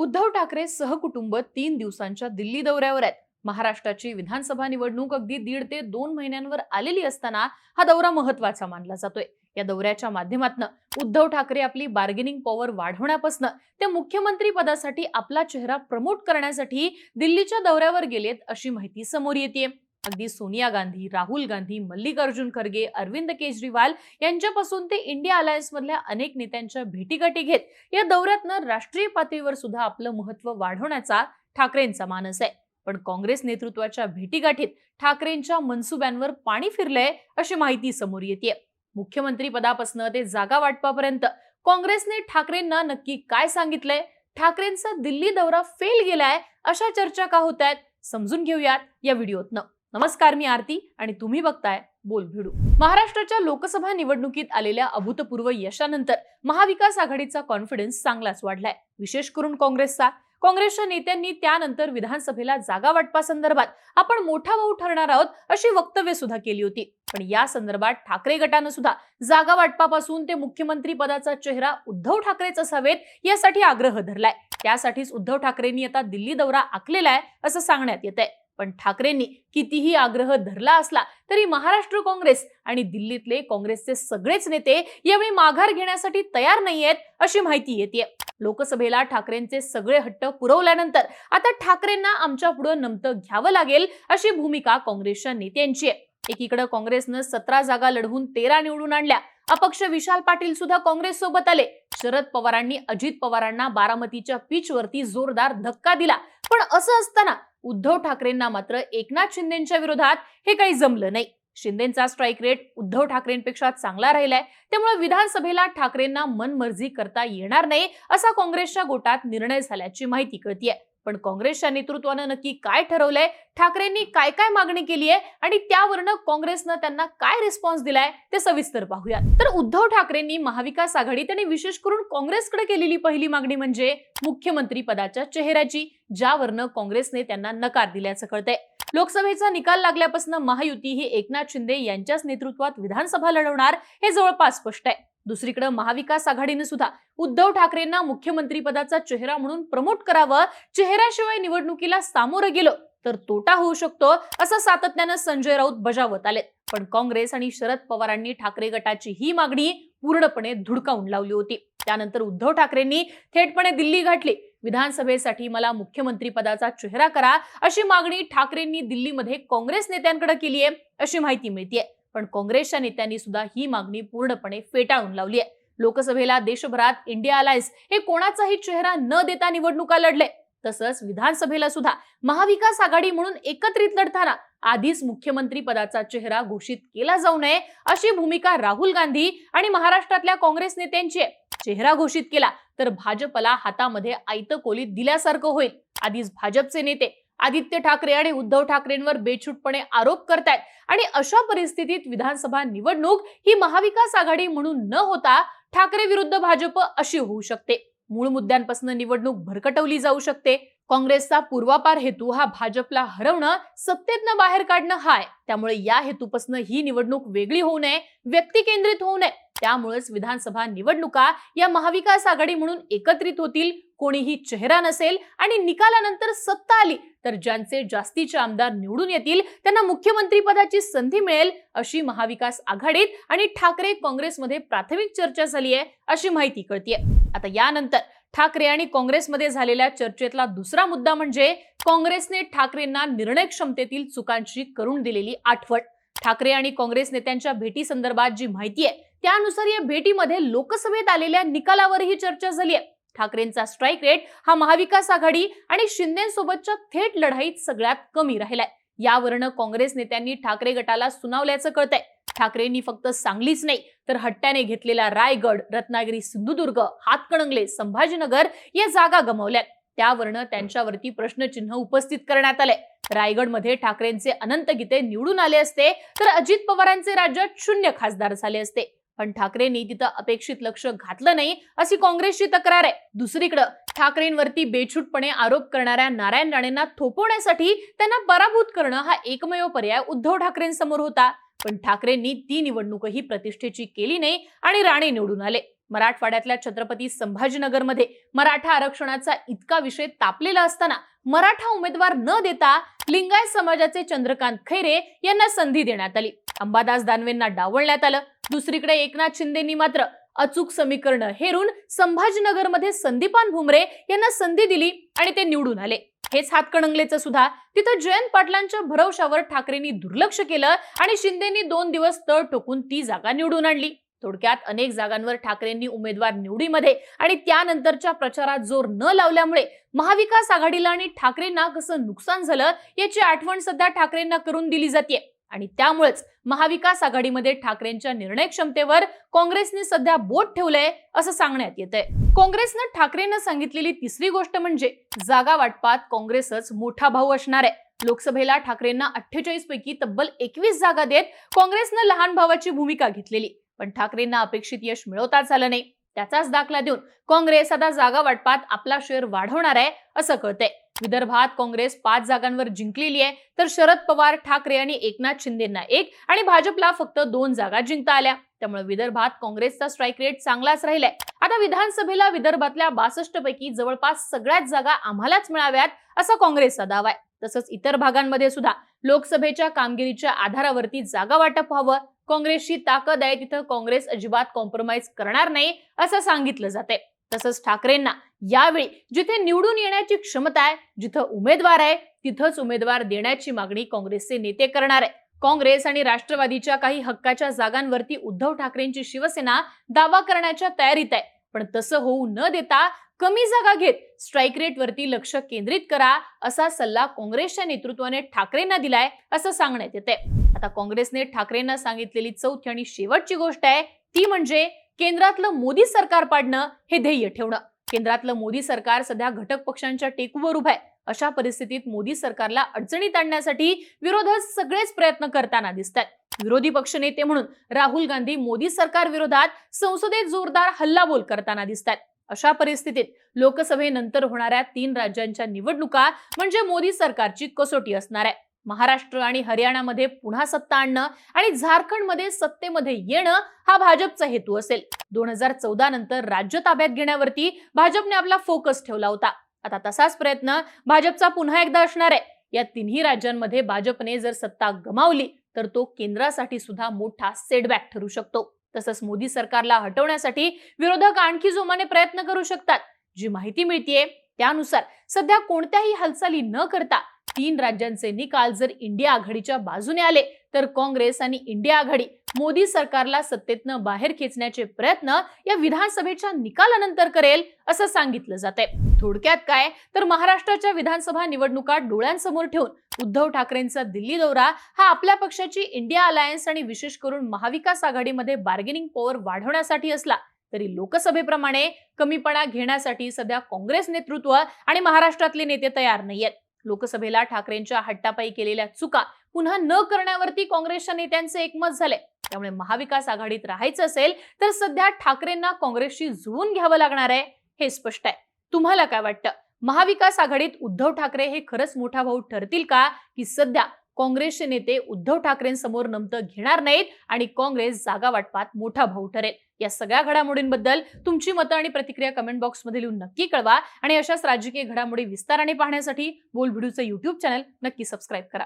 उद्धव ठाकरे सहकुटुंब तीन दिवसांच्या दिल्ली दौऱ्यावर आहेत. महाराष्ट्राची विधानसभा निवडणूक अगदी दीड ते दोन महिन्यांवर आलेली असताना हा दौरा महत्त्वाचा मानला जातोय. या दौऱ्याच्या माध्यमातून उद्धव ठाकरे आपली बार्गेनिंग पॉवर वाढवण्यापासून ते मुख्यमंत्री पदासाठी आपला चेहरा प्रमोट करण्यासाठी दिल्लीच्या दौऱ्यावर गेलेत अशी माहिती समोर येते अगदी सोनिया गांधी राहुल गांधी मल्लिकार्जुन खरगे अरविंद केजरीवाल यांच्यापासून ते इंडिया अलायन्स मधल्या अनेक नेत्यांच्या भेटीगाठी घेत या दौऱ्यातनं राष्ट्रीय पातळीवर सुद्धा आपलं महत्त्व वाढवण्याचा ठाकरेंचा मानस आहे. पण काँग्रेस नेतृत्वाच्या भेटीगाठीत ठाकरेंच्या मनसुब्यांवर पाणी फिरलंय अशी माहिती समोर येते मुख्यमंत्री पदापासून ते जागा वाटपापर्यंत काँग्रेसने ठाकरेंना नक्की काय सांगितलंय? ठाकरेंचा दिल्ली दौरा फेल गेलाय अशा चर्चा का होत आहेत? समजून घेऊयात या व्हिडिओतनं. नमस्कार मी आरती आणि तुम्ही बघताय बोल भिडू. महाराष्ट्राच्या लोकसभा निवडणुकीत आलेल्या अभूतपूर्व यशानंतर महाविकास आघाडीचा कॉन्फिडन्स चांगलाच वाढलाय. विशेष करून काँग्रेसचा. काँग्रेसच्या नेत्यांनी त्यानंतर विधानसभेला जागा वाटपासंदर्भात आपण मोठा भाऊ ठरणार आहोत अशी वक्तव्य सुद्धा केली होती. पण या संदर्भात ठाकरे गटानं सुद्धा जागा वाटपापासून ते मुख्यमंत्री पदाचा चेहरा उद्धव ठाकरेच असावेत यासाठी आग्रह धरलाय. त्यासाठीच उद्धव ठाकरेंनी आता दिल्ली दौरा आखलेला आहे असं सांगण्यात येत आहे पण ठाकरेंनी कितीही आग्रह धरला असला तरी महाराष्ट्र काँग्रेस आणि दिल्लीतले काँग्रेसचे सगळेच नेते यावेळी माघार घेण्यासाठी तयार नाहीयेत अशी माहिती येते लोकसभेला ठाकरेंचे सगळे हट्ट पुरवल्यानंतर आता ठाकरेंना आमच्या पुढे नमतं घ्यावं लागेल अशी भूमिका काँग्रेसच्या नेत्यांची आहे. एकीकडे काँग्रेसनं सतरा जागा लढवून तेरा निवडून आणल्या. अपक्ष विशाल पाटील सुद्धा काँग्रेस सोबत आले. शरद पवारांनी अजित पवारांना बारामतीच्या पिचवरती जोरदार धक्का दिला. पण असं असताना उद्धव ठाकरेंना मात्र एकनाथ शिंदेच्या विरोधात हे काही जमलं नाही. शिंदेचा स्ट्राईक रेट उद्धव ठाकरेंपेक्षा चांगला राहिलाय. त्यामुळे विधानसभेला ठाकरेंना मनमर्जी करता येणार नाही असा काँग्रेसच्या गोटात निर्णय झाल्याची माहिती कळतीये. पण काँग्रेसच्या नेतृत्वानं नक्की काय ठरवलंय? ठाकरेंनी काय काय मागणी केली आहे आणि त्यावरनं काँग्रेसनं त्यांना काय रिस्पॉन्स दिलाय? ते सविस्तर पाहूया तर उद्धव ठाकरेंनी महाविकास आघाडीत आणि विशेष करून काँग्रेसकडे केलेली पहिली मागणी म्हणजे मुख्यमंत्री पदाच्या चेहऱ्याची ज्यावरनं काँग्रेसने त्यांना नकार दिल्याचं कळतंय. लोकसभेचा निकाल लागल्यापासून महायुती ही एकनाथ शिंदे यांच्याच नेतृत्वात विधानसभा लढवणार हे जवळपास स्पष्ट आहे. दुसरीकडे महाविकास आघाडीने सुद्धा उद्धव ठाकरेंना मुख्यमंत्रीपदाचा चेहरा म्हणून प्रमोट करावं चेहऱ्याशिवाय निवडणुकीला सामोरं गेलं तर तोटा होऊ शकतो असं सातत्यानं संजय राऊत बजावत आले पण काँग्रेस आणि शरद पवारांनी ठाकरे गटाची ही मागणी पूर्णपणे धुडकावून लावली होती. त्यानंतर उद्धव ठाकरेंनी थेटपणे दिल्ली गाठली. विधानसभेसाठी मला मुख्यमंत्रीपदाचा चेहरा करा अशी मागणी ठाकरेंनी दिल्लीमध्ये काँग्रेस नेत्यांकडे केली आहे अशी माहिती मिळतीये. पण काँग्रेसच्या नेत्यांनी सुद्धा ही मागणी पूर्णपणे फेटाळून लावली आहे. लोकसभेला देशभरात इंडिया अलायन्स हे कोणाचाही चेहरा न देता निवडणुका लढले. तसंच विधानसभेला सुद्धा महाविकास आघाडी म्हणून एकत्रित लढताना आधीच मुख्यमंत्री पदाचा चेहरा घोषित केला जाऊ नये अशी भूमिका राहुल गांधी आणि महाराष्ट्रातल्या काँग्रेस नेत्यांची आहे. चेहरा घोषित केला तर भाजपला हातामध्ये आयत कोलीत दिल्यासारखं होईल. आधीच भाजपचे नेते आदित्य ठाकरे आणि उद्धव ठाकरेंवर बेछूटपणे आरोप करतायत. आणि अशा परिस्थितीत विधानसभा निवडणूक ही महाविकास आघाडी म्हणून न होता ठाकरे विरुद्ध भाजप अशी होऊ शकते. मूळ मुद्द्यांपासून निवडणूक भरकटवली जाऊ शकते. काँग्रेसचा पूर्वापार हेतू हा भाजपला हरवणं सत्तेतनं बाहेर काढणं हा आहे त्यामुळे या हेतूपासून ही निवडणूक वेगळी होऊ नये व्यक्ती केंद्रित होऊ नये. त्यामुळेच विधानसभा निवडणुका या महाविकास आघाडी म्हणून एकत्रित होतील कोणीही चेहरा नसेल आणि निकालानंतर सत्ता आली तर ज्यांचे जास्तीचे आमदार निवडून येतील त्यांना मुख्यमंत्री पदाची संधी मिळेल अशी महाविकास आघाडीत आणि ठाकरे काँग्रेसमध्ये प्राथमिक चर्चा झाली आहे अशी माहिती कळतीये. आता यानंतर ठाकरे आणि काँग्रेसमध्ये झालेल्या चर्चेतला दुसरा मुद्दा म्हणजे काँग्रेसने ठाकरेंना निर्णय क्षमतेतील चुकांची करून दिलेली आठवण. ठाकरे आणि काँग्रेस नेत्यांच्या भेटी संदर्भात जी माहिती आहे त्यानुसार या भेटीमध्ये लोकसभेत आलेल्या निकालावरही चर्चा झाली आहे. ठाकरेंचा स्ट्राईक रेट हा महाविकास आघाडी आणि शिंदेसोबतच्या थेट लढाईत सगळ्यात कमी राहिलाय. यावरनं काँग्रेस नेत्यांनी ठाकरे गटाला सुनावल्याचं कळतंय. ठाकरेंनी फक्त सांगलीच नाही तर हट्ट्याने घेतलेला रायगड रत्नागिरी सिंधुदुर्ग हातकणंगले संभाजीनगर या जागा गमावल्यात. त्यावरनं त्यांच्यावरती प्रश्नचिन्ह उपस्थित करण्यात आलंय. रायगडमध्ये ठाकरेंचे अनंत गीते निवडून आले असते तर अजित पवारांचे राज्यात शून्य खासदार झाले असते. पण ठाकरेंनी तिथं अपेक्षित लक्ष घातलं नाही अशी काँग्रेसची तक्रार आहे. दुसरीकडे ठाकरेंवरती बेछूटपणे आरोप करणाऱ्या नारायण राणेंना थोपवण्यासाठी त्यांना पराभूत करणं हा एकमेव पर्याय उद्धव ठाकरेंसमोर होता. पण ठाकरेंनी ती निवडणूकही प्रतिष्ठेची केली नाही आणि राणे निवडून आले. मराठवाड्यातल्या छत्रपती संभाजीनगरमध्ये मराठा आरक्षणाचा इतका विषय तापलेला असताना मराठा उमेदवार न देता लिंगायत समाजाचे चंद्रकांत खैरे यांना संधी देण्यात आली. अंबादास दानवेंना डावलण्यात आलं. दुसरीकडे एकनाथ शिंदेनी मात्र अचूक समीकरण हेरून संभाजीनगरमध्ये संदीपान भुमरे यांना संधी दिली आणि ते निवडून आले. हेच हातकणंगलेचं सुद्धा. तिथं जयंत पाटलांच्या भरवशावर ठाकरेंनी दुर्लक्ष केलं आणि शिंदेनी दोन दिवस तळ ठोकून ती जागा निवडून आणली. थोडक्यात अनेक जागांवर ठाकरेंनी उमेदवार निवडीमध्ये आणि त्यानंतरच्या प्रचारात जोर न लावल्यामुळे महाविकास आघाडीला आणि ठाकरेंना कसं नुकसान झालं याची आठवण सध्या ठाकरेंना करून दिली जाते आणि त्यामुळेच महाविकास आघाडीमध्ये ठाकरेंच्या निर्णय क्षमतेवर काँग्रेसने सध्या बोट ठेवलंय असं सांगण्यात येत आहे काँग्रेसनं ठाकरेंना सांगितलेली तिसरी गोष्ट म्हणजे जागा वाटपात काँग्रेसच मोठा भाऊ असणार आहे. लोकसभेला ठाकरेंना अठ्ठेचाळीस पैकी तब्बल एकवीस जागा देत काँग्रेसनं लहान भावाची भूमिका घेतलेली. पण ठाकरेंना अपेक्षित यश मिळवताच आलं नाही. त्याचाच दाखला देऊन काँग्रेस आता जागा वाटपात आपला शेअर वाढवणार आहे असं कळतंय. विदर्भात काँग्रेस पाच जागांवर जिंकलेली आहे तर शरद पवार ठाकरे आणि एकनाथ शिंदेना एक आणि भाजपला फक्त दोन जागा जिंकता आल्या. त्यामुळे विदर्भात काँग्रेसचा स्ट्राईक रेट चांगलाच राहिलाय. आता विधानसभेला विदर्भातल्या बासष्ट पैकी जवळपास सगळ्याच जागा आम्हालाच मिळाव्यात असा काँग्रेसचा दावा आहे. तसंच इतर भागांमध्ये सुद्धा लोकसभेच्या कामगिरीच्या आधारावरती जागा वाटप व्हावं. काँग्रेसची ताकद आहे तिथं काँग्रेस अजिबात कॉम्प्रोमाइज करणार नाही असं सांगितलं जाते तसंच ठाकरेंना यावेळी जिथे निवडून येण्याची क्षमता आहे जिथं उमेदवार आहे तिथंच उमेदवार देण्याची मागणी काँग्रेसचे नेते करणार आहे. काँग्रेस आणि राष्ट्रवादीच्या काही हक्काच्या जागांवरती उद्धव ठाकरेंची शिवसेना दावा करण्याच्या तयारीत आहे. पण तसं होऊ न देता कमी जागा घेत स्ट्राईक रेटवरती लक्ष केंद्रित करा असा सल्ला काँग्रेसच्या नेतृत्वाने ठाकरेंना दिलाय असं सांगण्यात येते आता काँग्रेसने ठाकरेंना सांगितलेली चौथी आणि शेवटची गोष्ट आहे ती म्हणजे केंद्रातलं मोदी सरकार पाडणं हे ध्येय ठेवणं. केंद्रातलं मोदी सरकार सध्या घटक पक्षांच्या टेकूवर उभं आहे. अशा परिस्थितीत मोदी सरकारला अडचणीत आणण्यासाठी विरोधक सगळेच प्रयत्न करताना दिसतात विरोधी पक्षनेते म्हणून राहुल गांधी मोदी सरकार विरोधात संसदेत जोरदार हल्लाबोल करताना दिसतात अशा परिस्थितीत लोकसभेनंतर होणाऱ्या तीन राज्यांच्या निवडणुका म्हणजे मोदी सरकारची कसोटी असणार आहे. महाराष्ट्र आणि हरियाणामध्ये पुन्हा सत्ता आणणं आणि झारखंडमध्ये सत्तेमध्ये येणं हा भाजपचा हेतू असेल. दोन हजार चौदा नंतर राज्य ताब्यात घेण्यावरती भाजपने आपला फोकस ठेवला होता. आता तसाच प्रयत्न भाजपचा पुन्हा एकदा असणार आहे. या तिन्ही राज्यांमध्ये भाजपने जर सत्ता गमावली तर तो केंद्रासाठी सुद्धा मोठा सेटबॅक ठरू शकतो. तसंच मोदी सरकारला हटवण्यासाठी विरोधक आणखी जोमाने प्रयत्न करू शकतात. जी माहिती मिळतीये त्यानुसार सध्या कोणत्याही हालचाली न करता तीन राज्यांचे निकाल जर इंडिया आघाडीच्या बाजूने आले तर काँग्रेस आणि इंडिया आघाडी मोदी सरकारला सत्तेतनं बाहेर खेचण्याचे प्रयत्न या विधानसभेच्या निकालानंतर करेल असं सांगितलं जाते थोडक्यात काय? तर महाराष्ट्राच्या विधानसभा निवडणुका डोळ्यांसमोर ठेवून उद्धव ठाकरेंचा दिल्ली दौरा हा आपल्या पक्षाची इंडिया अलायन्स आणि विशेष करून महाविकास आघाडीमध्ये बार्गेनिंग पॉवर वाढवण्यासाठी असला तरी लोकसभेप्रमाणे कमीपणा घेण्यासाठी सध्या काँग्रेस नेतृत्व आणि महाराष्ट्रातले नेते तयार नाहीयेत. लोकसभेला ठाकरेंच्या हट्टापायी केलेल्या चुका पुन्हा न करण्यावरती काँग्रेसच्या नेत्यांचे एकमत झाले. त्यामुळे महाविकास आघाडीत राहायचं असेल तर सध्या ठाकरेंना काँग्रेसशी जुळून घ्यावं लागणार आहे हे स्पष्ट आहे. तुम्हाला काय वाटतं? महाविकास आघाडीत उद्धव ठाकरे हे खरंच मोठा भाऊ ठरतील का? की सध्या काँग्रेसचे नेते उद्धव ठाकरेंसमोर नमतं घेणार नाहीत आणि काँग्रेस जागा वाटपात मोठा भाऊ ठरेल? या सगळ्या घडामोडींबद्दल तुमची मतं आणि प्रतिक्रिया कमेंट बॉक्समध्ये लिहून नक्की कळवा. आणि अशाच राजकीय घडामोडी विस्ताराने पाहण्यासाठी बोल युट्यूब चॅनल नक्की सबस्क्राईब करा.